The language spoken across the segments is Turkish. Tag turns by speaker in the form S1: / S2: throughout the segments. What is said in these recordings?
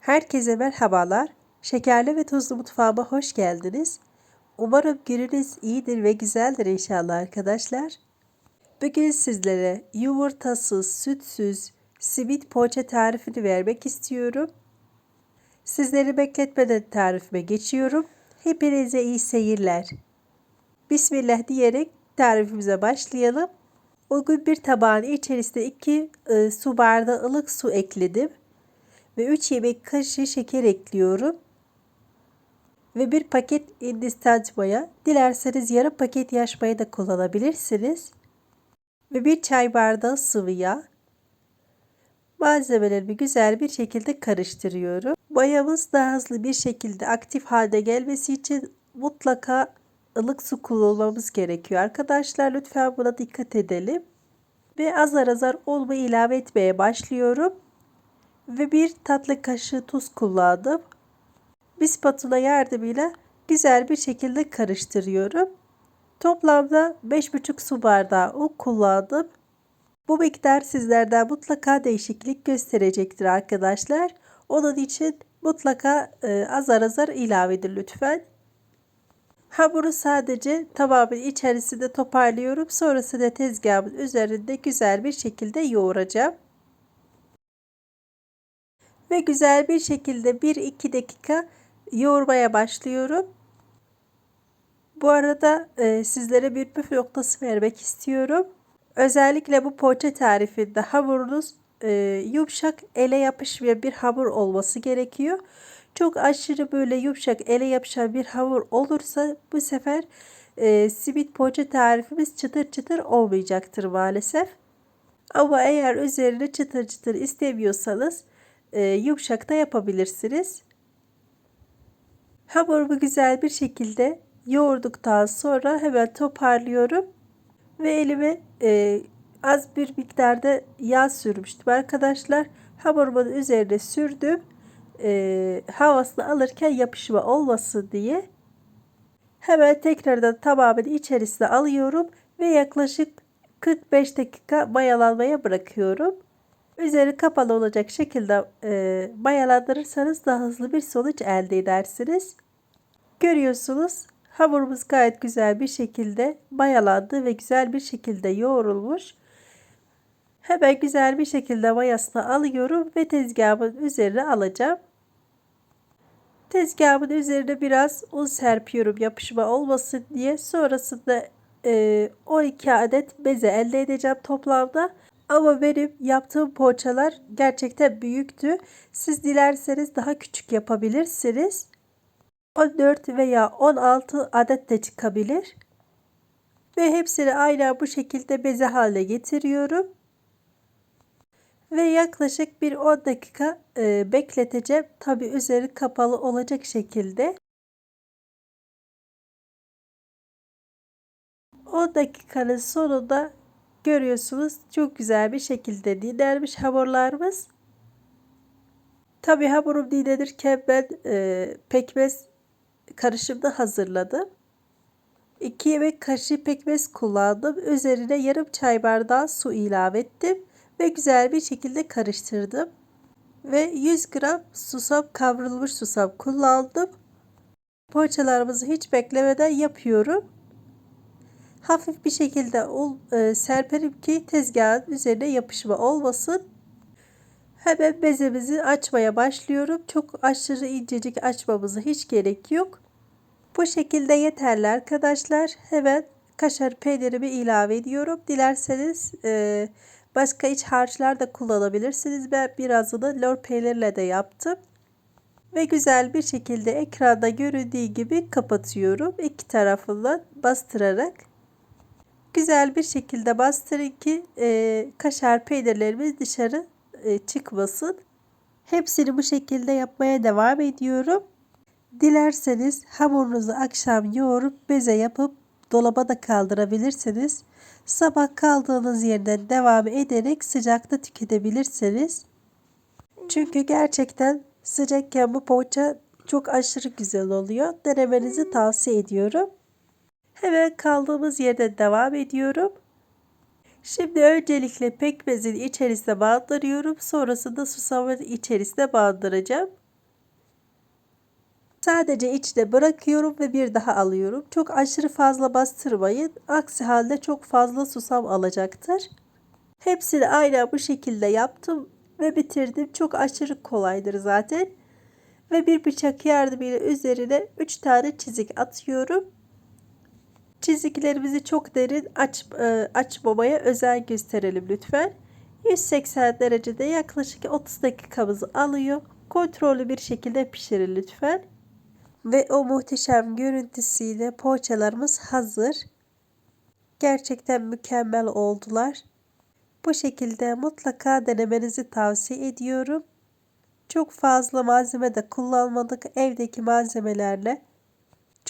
S1: Herkese merhabalar. Şekerli ve tuzlu mutfağıma hoş geldiniz. Umarım gününüz iyidir ve güzeldir inşallah arkadaşlar. Bugün sizlere yumurtasız, sütsüz, simit poğaça tarifini vermek istiyorum. Sizleri bekletmeden tarifime geçiyorum. Hepinize iyi seyirler. Bismillah diyerek tarifimize başlayalım. Gün bir tabağın içerisinde 2 e, su bardağı ılık su ekledim ve 3 yemek kaşığı şeker ekliyorum. Ve bir paket Hindistan maya. Dilerseniz yarım paket yaş maya da kullanabilirsiniz. Ve bir çay bardağı sıvı yağ. Malzemelerimi güzel bir şekilde karıştırıyorum. Mayamız daha hızlı bir şekilde aktif halde gelmesi için mutlaka ılık su kullanmamız gerekiyor. Arkadaşlar lütfen buna dikkat edelim. Ve azar azar olma ilave etmeye başlıyorum ve bir tatlı kaşığı tuz kullandım. Bir spatula yardımıyla güzel bir şekilde karıştırıyorum. Toplamda 5,5 su bardağı un kullandım. Bu miktar sizlerden mutlaka değişiklik gösterecektir arkadaşlar. Onun için mutlaka e, azar azar ilave edin lütfen. Hamuru sadece tamamen içerisinde toparlıyorum. Sonrasında tezgahımın üzerinde güzel bir şekilde yoğuracağım ve güzel bir şekilde 1-2 dakika yoğurmaya başlıyorum. Bu arada e, sizlere bir püf noktası vermek istiyorum. Özellikle bu poğaça tarifinde hamurunuz e, yumuşak ele yapışmayan bir hamur olması gerekiyor. Çok aşırı böyle yumuşak ele yapışan bir hamur olursa bu sefer e, simit poğaça tarifimiz çıtır çıtır olmayacaktır maalesef. Ama eğer üzerine çıtır çıtır istemiyorsanız e, yumuşak da yapabilirsiniz. Hamurumu güzel bir şekilde yoğurduktan sonra hemen toparlıyorum. Ve elime e, az bir miktarda yağ sürmüştüm arkadaşlar. Hamurumun üzerine sürdüm. E, havasını alırken yapışma olmasın diye. Hemen tekrardan tamamen içerisine alıyorum ve yaklaşık 45 dakika mayalanmaya bırakıyorum. Üzeri kapalı olacak şekilde e, mayalandırırsanız daha hızlı bir sonuç elde edersiniz. Görüyorsunuz hamurumuz gayet güzel bir şekilde mayalandı ve güzel bir şekilde yoğrulmuş. Hemen güzel bir şekilde mayasını alıyorum ve tezgahımın üzerine alacağım. Tezgahımın üzerine biraz un serpiyorum yapışma olmasın diye. Sonrasında e, 12 adet beze elde edeceğim toplamda. Ama benim yaptığım poğaçalar gerçekten büyüktü. Siz dilerseniz daha küçük yapabilirsiniz. 14 veya 16 adet de çıkabilir. Ve hepsini aynı bu şekilde beze haline getiriyorum. Ve yaklaşık bir 10 dakika e, bekleteceğim. Tabi üzeri kapalı olacak şekilde. 10 dakikanın sonunda Görüyorsunuz çok güzel bir şekilde dinlenmiş hamurlarımız. Tabi hamurum dinlenirken ben e, pekmez karışımda hazırladım. 2 yemek kaşığı pekmez kullandım. Üzerine yarım çay bardağı su ilave ettim ve güzel bir şekilde karıştırdım. Ve 100 gram susam kavrulmuş susam kullandım. Poğaçalarımızı hiç beklemeden yapıyorum hafif bir şekilde ol, e, serperim ki tezgahın üzerine yapışma olmasın. Hemen bezemizi açmaya başlıyorum. Çok aşırı incecik açmamıza hiç gerek yok. Bu şekilde yeterli arkadaşlar. Hemen kaşar peynirimi ilave ediyorum. Dilerseniz e, başka iç harçlar da kullanabilirsiniz. Ben birazını lor peynirle de yaptım. Ve güzel bir şekilde ekranda göründüğü gibi kapatıyorum. İki tarafından bastırarak güzel bir şekilde bastırın ki e, kaşar peynirlerimiz dışarı e, çıkmasın. Hepsini bu şekilde yapmaya devam ediyorum. Dilerseniz hamurunuzu akşam yoğurup beze yapıp dolaba da kaldırabilirsiniz. Sabah kaldığınız yerden devam ederek sıcakta tüketebilirsiniz. Çünkü gerçekten sıcakken bu poğaça çok aşırı güzel oluyor. Denemenizi tavsiye ediyorum. Hemen kaldığımız yerde devam ediyorum. Şimdi öncelikle pekmezin içerisine bandırıyorum. Sonrasında susamın içerisine bandıracağım. Sadece içine bırakıyorum ve bir daha alıyorum. Çok aşırı fazla bastırmayın. Aksi halde çok fazla susam alacaktır. Hepsini aynı bu şekilde yaptım ve bitirdim. Çok aşırı kolaydır zaten. Ve bir bıçak yardımıyla üzerine 3 tane çizik atıyorum. Çiziklerimizi çok derin aç, e, açmamaya özen gösterelim lütfen. 180 derecede yaklaşık 30 dakikamızı alıyor. Kontrollü bir şekilde pişirin lütfen. Ve o muhteşem görüntüsüyle poğaçalarımız hazır. Gerçekten mükemmel oldular. Bu şekilde mutlaka denemenizi tavsiye ediyorum. Çok fazla malzeme de kullanmadık. Evdeki malzemelerle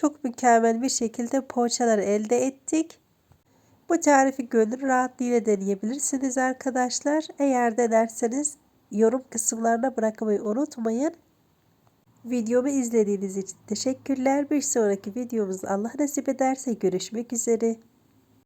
S1: çok mükemmel bir şekilde poğaçalar elde ettik. Bu tarifi gönül rahatlığıyla deneyebilirsiniz arkadaşlar. Eğer denerseniz yorum kısımlarına bırakmayı unutmayın. Videomu izlediğiniz için teşekkürler. Bir sonraki videomuzda Allah nasip ederse görüşmek üzere.